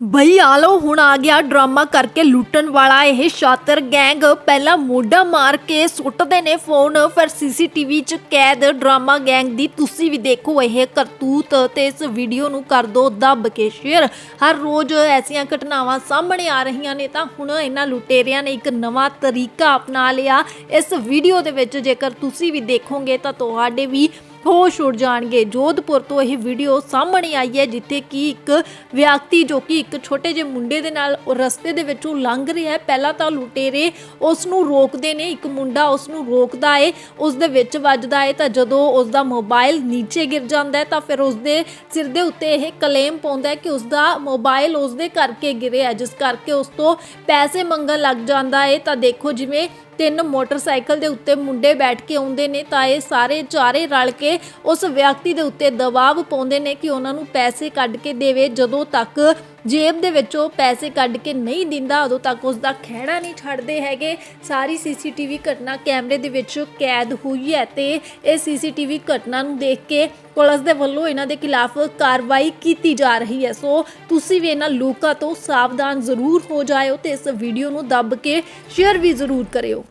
ਬਈ ਆ ਲਓ, ਹੁਣ ਆ ਗਿਆ ਡਰਾਮਾ ਕਰਕੇ ਲੁੱਟਣ ਵਾਲਾ ਇਹ ਸ਼ਾਤਰ ਗੈਂਗ। ਪਹਿਲਾਂ ਮੋਢਾ ਮਾਰ ਕੇ ਸੁੱਟਦੇ ਨੇ ਫੋਨ, ਫਿਰ ਸੀਸੀਟੀਵੀ 'ਚ ਕੈਦ ਡਰਾਮਾ ਗੈਂਗ ਦੀ। ਤੁਸੀਂ ਵੀ ਦੇਖੋ ਇਹ ਕਰਤੂਤ ਤੇ ਇਸ ਵੀਡੀਓ ਨੂੰ ਕਰ ਦਿਓ ਦੱਬ ਕੇ ਸ਼ੇਅਰ। ਹਰ ਰੋਜ਼ ਐਸੀਆਂ ਘਟਨਾਵਾਂ ਸਾਹਮਣੇ ਆ ਰਹੀਆਂ ਨੇ ਤਾਂ ਹੁਣ ਇਹਨਾਂ ਲੁਟੇਰਿਆਂ ਨੇ ਇੱਕ ਨਵਾਂ ਤਰੀਕਾ ਅਪਣਾ ਲਿਆ। ਇਸ ਵੀਡੀਓ ਦੇ ਵਿੱਚ ਜੇਕਰ ਤੁਸੀਂ ਵੀ ਦੇਖੋਗੇ ਤਾਂ ਤੁਹਾਡੇ ਵੀ ਹੋਸ਼ ਉੱਡ ਜਾਣਗੇ। ਜੋਧਪੁਰ ਤੋਂ ਇਹ ਵੀਡੀਓ ਸਾਹਮਣੇ ਆਈ ਹੈ, ਜਿੱਥੇ ਕਿ ਇੱਕ ਵਿਅਕਤੀ ਜੋ ਕਿ ਇੱਕ ਛੋਟੇ ਜਿਹੇ ਮੁੰਡੇ ਦੇ ਨਾਲ ਰਸਤੇ ਦੇ ਵਿੱਚੋਂ ਲੰਘ ਰਿਹਾ ਹੈ। ਪਹਿਲਾਂ ਤਾਂ ਲੁਟੇਰੇ ਉਸ ਨੂੰ ਰੋਕਦੇ ਨੇ, ਇੱਕ ਮੁੰਡਾ ਉਸ ਨੂੰ ਰੋਕਦਾ ਏ, ਉਸ ਦੇ ਵਿੱਚ ਵੱਜਦਾ ਏ, ਤਾਂ ਜਦੋਂ ਉਸ ਦਾ ਮੋਬਾਈਲ ਨੀਚੇ ਗਿਰ ਜਾਂਦਾ ਹੈ ਤਾਂ ਫਿਰ ਉਸ ਦੇ ਸਿਰ ਦੇ ਉੱਤੇ ਇਹ ਕਲੇਮ ਪਾਉਂਦਾ ਹੈ ਕਿ ਉਸ ਦਾ ਮੋਬਾਈਲ ਉਸ ਦੇ ਕਰਕੇ ਗਿਰਿਆ, ਜਿਸ ਕਰਕੇ ਉਸ ਤੋਂ ਪੈਸੇ ਮੰਗਣ ਲੱਗ ਜਾਂਦਾ ਏ। ਤਾਂ ਦੇਖੋ ਜਿਵੇਂ ਤਿੰਨ ਮੋਟਰਸਾਈਕਲ ਦੇ ਉੱਤੇ ਮੁੰਡੇ ਬੈਠ ਕੇ ਆਉਂਦੇ ਨੇ, ਤਾਂ ਇਹ ਸਾਰੇ ਚਾਰੇ ਰਲ ਕੇ ਉਸ ਵਿਅਕਤੀ ਦੇ ਉੱਤੇ ਦਬਾਅ ਪਾਉਂਦੇ ਨੇ ਕਿ ਉਹਨਾਂ ਨੂੰ ਪੈਸੇ ਕੱਢ ਕੇ ਦੇਵੇ। ਜਦੋਂ ਤੱਕ ਜੇਬ ਦੇ ਵਿੱਚੋਂ ਪੈਸੇ ਕੱਢ ਕੇ ਨਹੀਂ ਦਿੰਦਾ, ਉਦੋਂ ਤੱਕ ਉਸ ਦਾ ਖਹਿੜਾ ਨਹੀਂ ਛੱਡਦੇ ਹੈਗੇ। ਸਾਰੀ ਸੀਸੀਟੀਵੀ ਘਟਨਾ ਕੈਮਰੇ ਦੇ ਵਿੱਚ ਕੈਦ ਹੋਈ ਹੈ ਤੇ ਇਹ ਸੀਸੀਟੀਵੀ ਘਟਨਾ ਨੂੰ ਦੇਖ ਕੇ ਪੁਲਿਸ ਦੇ ਵੱਲੋਂ ਇਹਨਾਂ ਦੇ ਖਿਲਾਫ ਕਾਰਵਾਈ ਕੀਤੀ ਜਾ ਰਹੀ ਹੈ। ਸੋ ਤੁਸੀਂ ਵੀ ਇਹਨਾਂ ਲੋਕਾਂ ਤੋਂ ਸਾਵਧਾਨ ਜ਼ਰੂਰ ਹੋ ਜਾਇਓ ਤੇ ਇਸ ਵੀਡੀਓ ਨੂੰ ਦੱਬ ਕੇ ਸ਼ੇਅਰ ਵੀ ਜ਼ਰੂਰ ਕਰਿਓ।